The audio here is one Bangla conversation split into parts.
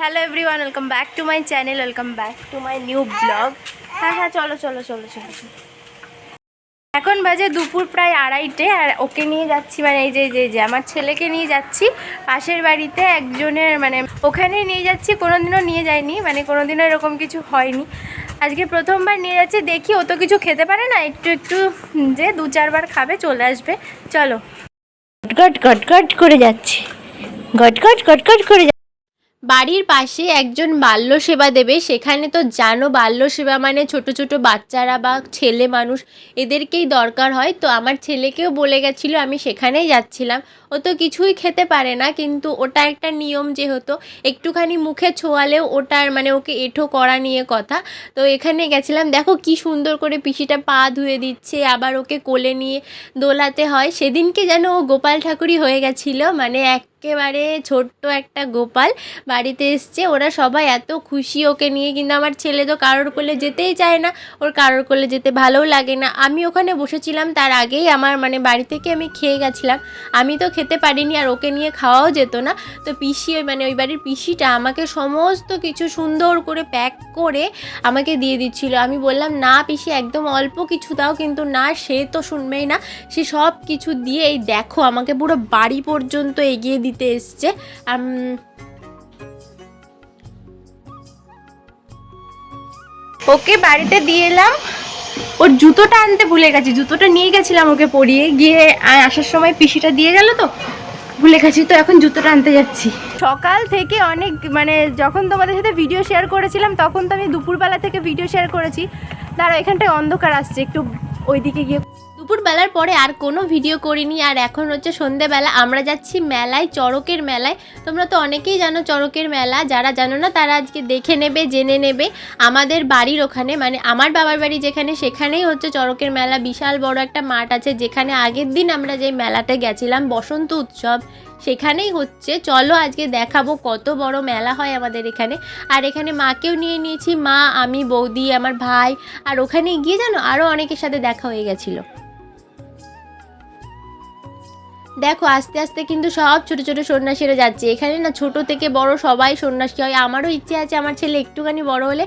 Hello everyone welcome back to my channel welcome back to my new blog হ্যাঁ হ্যাঁ চলো চলো চলো চলো। এখন বাজে দুপুর প্রায় আড়াইটে আর ওকে নিয়ে যাচ্ছি মানে এই যে যে যে, আমার ছেলেকে নিয়ে যাচ্ছি। পাশের বাড়িতে একজনের মানে ওখানে নিয়ে যাচ্ছি, কোনোদিনও নিয়ে যায়নি মানে কোনোদিনও এরকম কিছু হয়নি। আজকে প্রথমবার নিয়ে যাচ্ছি, দেখি ও তো কিছু খেতে পারে না, একটু একটু, যে দু চারবার খাবে, চলে আসবে। চলো। গট গট গট করে যাচ্ছি। গট গট গট গট করে বাড়ির পাশে একজন বাল্য সেবা দেবে। সেখানে তো জানো বাল্য সেবা মানে ছোট ছোট বাচ্চারা বা ছেলে মানুষ, এদেরকেই দরকার হয়। তো আমার ছেলেকেও বলে গেছিল, আমি সেখানেই যাচ্ছিলাম। ও তো কিছুই খেতে পারে না, কিন্তু ওটা একটা নিয়ম যেহেতু, একটুখানি মুখে ছোঁয়ালেও ওটার মানে ওকে এঁঠো করা নিয়ে কথা। তো এখানে গেছিলাম, দেখো কি সুন্দর করে পিসিটা পা ধুয়ে দিচ্ছে, আবার ওকে কোলে নিয়ে দোলাতে হয়। সেদিনকে যেন ও গোপাল ঠাকুরই হয়ে গেছিল মানে একেবারে ছোট্ট একটা গোপাল বাড়িতে এসছে। ওরা সবাই এত খুশি ওকে নিয়ে। কিন্তু আমার ছেলে তো কারোর কোলে যেতেই চায় না। ওর কারোর কোলে যেতে ভালোও লাগে না। আমি ওখানে বসেছিলাম তার আগেই আমার মানে বাড়ি থেকে আমি খেয়ে গেছিলাম। আমি তো খেতে পারিনি আর ওকে নিয়ে খাওয়াও যেত না। তো পিসি ওই মানে ওই বাড়ির পিসিটা আমাকে সমস্ত কিছু সুন্দর করে প্যাক করে আমাকে দিয়ে দিচ্ছিল। আমি বললাম, না পিসি, একদম অল্প কিছু দাও কিন্তু না, সে তো শুনবেই না। সে সব কিছু দিয়ে এই দেখো, আমাকে পুরো বাড়ি পর্যন্ত এগিয়ে দিতে এসছে। ওকে বাড়িতে দিয়ে এলাম। ওর জুতোটা আনতে ভুলে গেছি, জুতোটা নিয়ে গেছিলাম ওকে পরিয়ে। গিয়ে আসার সময় পিসিটা দিয়ে গেল তো, ভুলে গেছি তো, এখন জুতোটা আনতে যাচ্ছি। সকাল থেকে অনেক মানে যখন তোমাদের সাথে ভিডিও শেয়ার করেছিলাম, তখন তো আমি দুপুরবেলা থেকে ভিডিও শেয়ার করেছি। দাঁড়া এখানটায় অন্ধকার আসছে, একটু ওইদিকে গিয়ে দুপুরবেলার পরে আর কোনো ভিডিও করিনি। আর এখন হচ্ছে সন্ধেবেলা, আমরা যাচ্ছি মেলায়, চড়কের মেলায়। তোমরা তো অনেকেই জানো চড়কের মেলা, যারা জানো না তারা আজকে দেখে নেবে, জেনে নেবে। আমাদের বাড়ির ওখানে মানে আমার বাবার বাড়ি যেখানে, সেখানেই হচ্ছে চড়কের মেলা। বিশাল বড় একটা মাঠ আছে, যেখানে আগের দিন আমরা যে মেলাতে গেছিলাম, বসন্ত উৎসব, সেখানেই হচ্ছে। চলো আজকে দেখাবো কত বড় মেলা হয় আমাদের এখানে। আর এখানে মাকেও নিয়ে নিয়েছি, মা, আমি, বৌদি, আমার ভাই। আর ওখানে গিয়ে জানো আরও অনেকের সাথে দেখা হয়ে গেছিল। দেখো, আস্তে আস্তে কিন্তু সব ছোট ছোট সন্ন্যাসীরা যাচ্ছে। এখানে না ছোট থেকে বড় সবাই সন্ন্যাসী হয়। আমারও ইচ্ছে আছে আমার ছেলে একটুখানি বড় হলে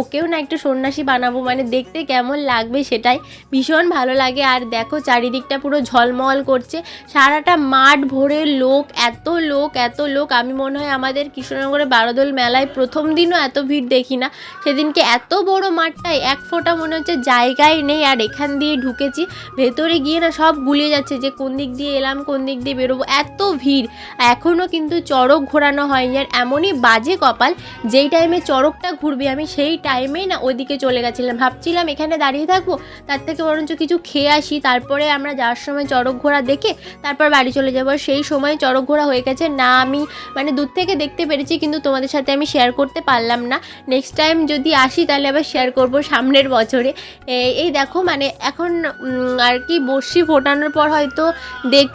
ওকেও না একটু সন্ন্যাসী বানাবো। মানে দেখতে কেমন লাগবে সেটাই ভীষণ ভালো লাগে। আর দেখো, চারিদিকটা পুরো ঝলমল করছে। সারাটা মাঠ ভরে লোক, এত লোক এত লোক। আমি মনে হয় আমাদের কৃষ্ণনগরে বারোদোল মেলায় প্রথম দিনও এত ভিড় দেখি না। সেদিনকে এত বড় মাঠটায় এক ফোঁটা মনে হচ্ছে জায়গায় নেই। আর এখান দিয়ে ঢুকেছি, ভেতরে গিয়ে না সব গুলিয়ে যাচ্ছে যে কোন দিক দিয়ে এলাম কোন দিক দিয়ে বেরোবো? এত ভিড়। এখনও কিন্তু চড়ক ঘোরানো হয়নি। আর এমনই বাজে কপাল, যেই টাইমে চড়কটা ঘুরবে, আমি সেই টাইমেই না ওইদিকে চলে গেছিলাম। ভাবছিলাম এখানে দাঁড়িয়ে থাকব, তার থেকে বরঞ্চ কিছু খেয়ে আসি। তারপরে আমরা যাওয়ার সময় চড়ক ঘোরা দেখে তারপর বাড়ি চলে যাব। সেই সময় চড়ক ঘোরা হয়ে গেছে। না, আমি মানে দূর থেকে দেখতে পেরেছি, কিন্তু তোমাদের সাথে আমি শেয়ার করতে পারলাম না। নেক্সট টাইম যদি আসি, তাহলে আবার শেয়ার করব সামনের বছরে। এই দেখো মানে এখন আর কি বর্ষি ফোটানোর পর হয়তো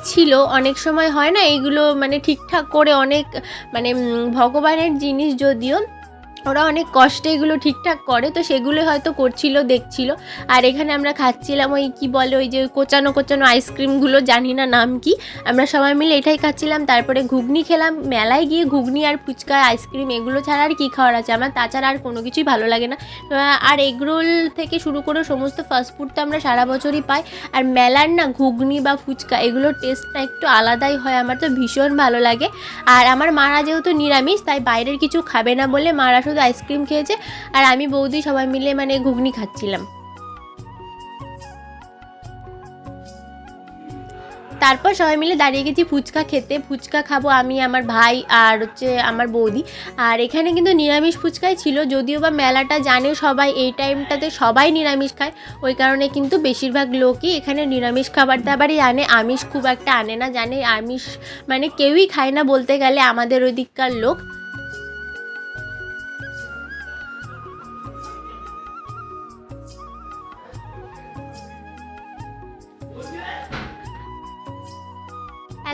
দেখছিল অনেক সময় হয় না এগুলো মানে ঠিকঠাক করে অনেক মানে ভগবানের জিনিস যদিও ওরা অনেক কষ্টে এগুলো ঠিকঠাক করে, তো সেগুলো হয়তো করছিল, দেখছিল। আর এখানে আমরা খাচ্ছিলাম ওই কি বলে ওই যে কোচানো কোচানো আইসক্রিমগুলো, জানি না নাম কি। আমরা সবাই মিলে এটাই খাচ্ছিলাম, তারপরে ঘুগনি খেলাম। মেলায় গিয়ে ঘুগনি আর ফুচকা, আইসক্রিম, এগুলো ছাড়া আর কী খাওয়ার আছে? আমার তাছাড়া আর কোনো কিছুই ভালো লাগে না। আর এগরোল থেকে শুরু করে সমস্ত ফাস্টফুড তো আমরা সারা বছরই পাই। আর মেলার না ঘুগনি বা ফুচকা এগুলোর টেস্টটা একটু আলাদাই হয়। আমার তো ভীষণ ভালো লাগে। আর আমার মারা যেহেতু নিরামিষ, তাই বাইরের কিছু খাবে না বলে মারা শুধু আইসক্রিম খেয়েছে আর আমি বৌদি সবাই মিলে মানে ঘুগনি খাচ্ছিলাম। তারপর সবাই মিলে দাঁড়িয়ে গেছি ফুচকা খেতে। ফুচকা খাব আমি, আমার ভাই আর হচ্ছে আমার বৌদি। আর এখানে কিন্তু নিরামিষ ফুচকাই ছিল, যদিও বা মেলাটা জানে সবাই, এই টাইমটাতে সবাই নিরামিষ খায়। ওই কারণে কিন্তু বেশিরভাগ লোকই এখানে নিরামিষ খাবার দাবারই আনে। আমিষ খুব একটা আনে না, জানে আমিষ মানে কেউই খায় না বলতে গেলে আমাদের ওই দিককার লোক।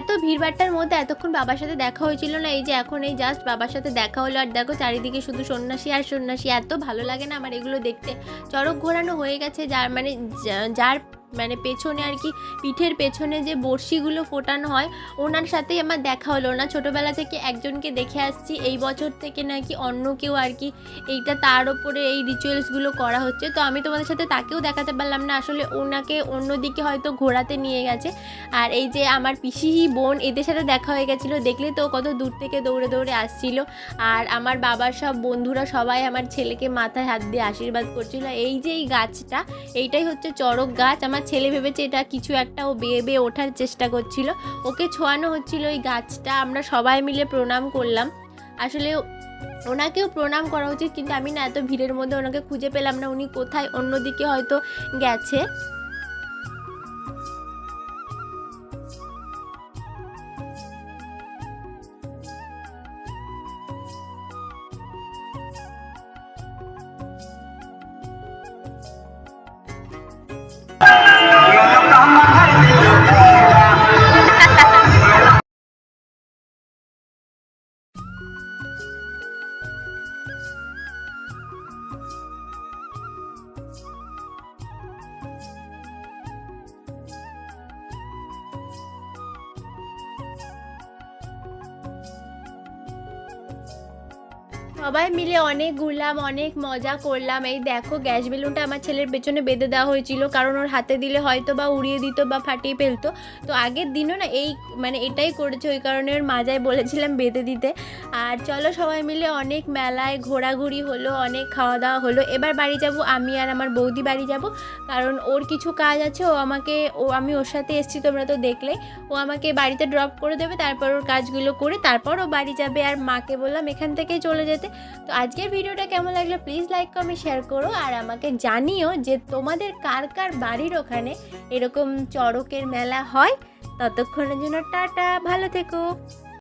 এত ভিড়ভাট্টার মধ্যে এতক্ষণ বাবার সাথে দেখা হয়েছিল না, এই যে এখন এই জাস্ট বাবার সাথে দেখা হলো। আর দেখো চারিদিকে শুধু সন্ন্যাসী আর সন্ন্যাসী, এত ভালো লাগে না আমার এগুলো দেখতে। চড়ক ঘোরানো হয়ে গেছে, যার মানে যার মানে পেছনে আর কি, পিঠের পেছনে যে বড়শিগুলো ফোটানো হয়, ওনার সাথেই আমার দেখা হলো। না ছোটোবেলা থেকে একজনকে দেখে আসছি, এই বছর থেকে নাকি অন্য কেউ আর কি এইটা তার ওপরে এই রিচুয়ালসগুলো করা হচ্ছে। তো আমি তোমাদের সাথে তাকেও দেখাতে পারলাম না, আসলে ওনাকে অন্যদিকে হয়তো ঘোরাতে নিয়ে গেছে। আর এই যে আমার পিসি বোন, এদের সাথে দেখা হয়ে গেছিল, দেখলে তো কত দূর থেকে দৌড়ে দৌড়ে আসছিল। আর আমার বাবার সব বন্ধুরা সবাই আমার ছেলেকে মাথায় হাত দিয়ে আশীর্বাদ করছিল। এই যে এই গাছটা, এইটাই হচ্ছে চড়ক গাছ। আমার ছেলে ভেবেছে এটা কিছু একটা ও বেয়ে বেয়ে ওঠার চেষ্টা করছিল। ওকে ছোঁয়ানো হচ্ছিল ওই গাছটা, আমরা সবাই মিলে প্রণাম করলাম। আসলে ওনাকেও প্রণাম করা উচিত, কিন্তু আমি না এত ভিড়ের মধ্যে ওনাকে খুঁজে পেলাম না, উনি কোথায় অন্যদিকে হয়তো গেছে। সবাই মিলে অনেক ঘুরলাম, অনেক মজা করলাম। এই দেখো, গ্যাস বেলুনটা আমার ছেলের পেছনে বেঁধে দেওয়া হয়েছিল, কারণ ওর হাতে দিলে হয়তো বা উড়িয়ে দিত বা ফাটিয়ে ফেলতো। তো আগের দিনও না এই মানে এটাই করেছে, ওই কারণে ওর মাজায় বলেছিলাম বেঁধে দিতে। আর চলো সবাই মিলে অনেক মেলায় ঘোরাঘুরি হলো, অনেক খাওয়া দাওয়া হলো। এবার বাড়ি যাব, আমি আর আমার বৌদি বাড়ি যাব, কারণ ওর কিছু কাজ আছে, ও আমাকে, ও, আমি ওর সাথে এসেছি, তোমরা তো দেখলে। ও আমাকে বাড়িতে ড্রপ করে দেবে, তারপর ওর কাজগুলো করে তারপর ও বাড়ি যাবে। আর মাকে বললাম এখান থেকেই চলে যেতে। তো আজকের ভিডিওটা কেমন লাগল প্লিজ লাইক কমেন্ট শেয়ার করো আর আমাকে জানিও যে তোমাদের কার কার বাড়ির ওখানে এরকম চড়কের মেলা হয়। ততক্ষণের জন্য টাটা, ভালো থেকো।